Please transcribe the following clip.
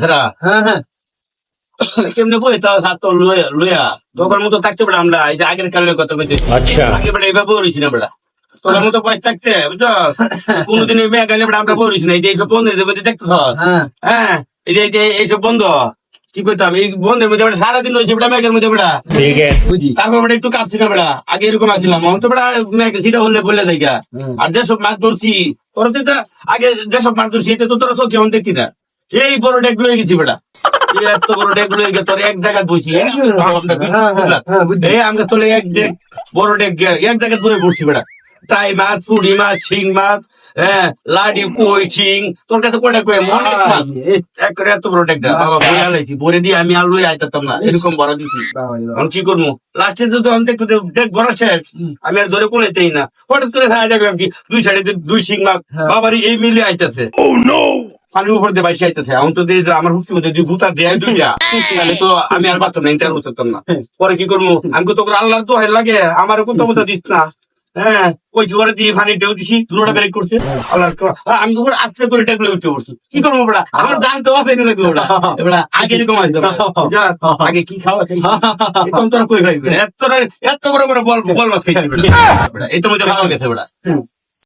হ্যাঁ হ্যাঁ।, হ্যাঁ, হ্যাঁ। বই সাত তো মতো থাকতে আমরা এই যে আগের আগে না তোদের মতো বুঝছ? আমরা হ্যাঁ। এই যে এই যে এইসব কি এই বন্ধের মধ্যে সারাদিন মধ্যে বুঝি তারপর একটু কাঁপছি না বেটা। আগে এরকম আসছিলাম তো সেটা হলে বললে যাই আর যেসব মাছ ধরছি ওরা তো আগে যেসব মাছ ধরছি তো তোরা চোখে অন না। এই বড় ডেক লয়ে গেছি বেটা। এত বড় ডেক লয়ে গেছে তোর এক জায়গায় বসি হ্যাঁ হ্যাঁ হ্যাঁ এই আমাকে তোলে এক ডেক বড় ডেক গে- এক জায়গায় বয়ে পড়ছি বেটা। টাই মাছ পুড়ি মাছ শিং মাছ হ্যাঁ লাডি কই শিং তোর কাছে কয়টা কই? অনেক মাছ। এক করে এত বড় ডেকটা বাবা বই আলাইছি বলে দিয়ে আমি আর লই আইতাম না এরকম বড় দিছি। এখন কি করব? লাস্টে তো তখন দেখতো যে ডেক বড় শেষ। আমি আর ধরে কোলেতেই না। হঠাৎ করে খাওয়া যাবে কি দুই সাইডে দুই শিং মাছ হ্যাঁ। বাবারই এই মিলে আইতাছে। পানির উপর দিয়ে বাইশে আইতেছে। এখন তো দিয়ে আমার হুক্তি মধ্যে দুই ভূতার দেয় দুইটা তাহলে তো আমি আর পারতাম না ইন্টার করতাম না। পরে কি করব? আমি তো তোর আল্লাহ তো হয় লাগে আমার কোনটা মতো দিস না। হ্যাঁ ওই জোয়ারে দিয়ে পানি ঢেউ দিছি দুটা ব্রেক করছে। আল্লাহর আমি তো আস্তে করে উঠে পড়ছি। কি করব বড়া? আমার দান তো হবে না ওটা এবার আগে এরকম আসবে আগে কি খাওয়া খাই এখন তোরা কই ভাই এত এত বড় বড় বল বল মাছ খাইছি এই তো মধ্যে খাওয়া গেছে বেটা